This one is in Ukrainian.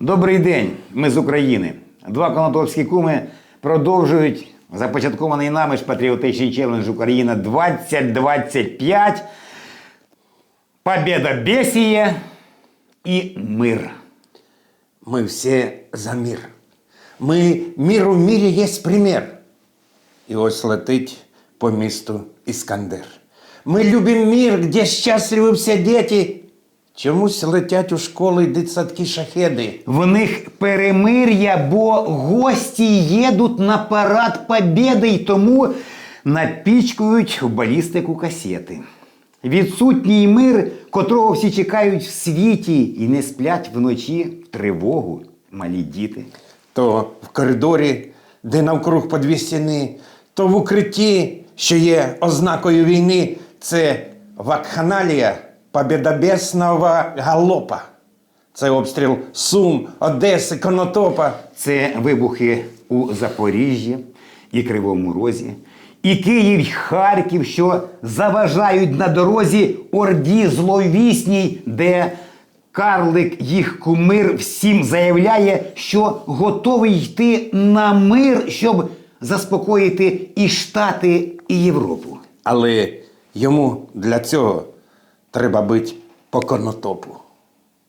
Добрий день, ми з України. Два конотопські куми продовжують започаткований нами ж патріотичний челендж Україна 2025. Побєда бесіє і мир. Мы все за мир. Ми миру в мірі є примір. І ось летить по місту Іскандер. Ми любимо мир, де щасливі всі діти. Чомусь летять у школи дитсадки шахеди. В них перемир'я, бо гості їдуть на парад Побєди й тому напічкують в балістику касети. Відсутній мир, котрого всі чекають в світі і не сплять вночі в тривогу малі діти. То в коридорі, де навкруг по дві стіни, то в укритті, що є ознакою війни, це вакханалія побєдобесного галопа. Це обстріл Сум, Одеси, Конотопа. Це вибухи у Запоріжжі і Кривому Розі, і Київ, Харків, що заважають на дорозі орді зловісній, де карлик їх кумир всім заявляє, що готовий йти на мир, щоб заспокоїти і Штати, і Європу. Але йому для цього треба бити по конотопу.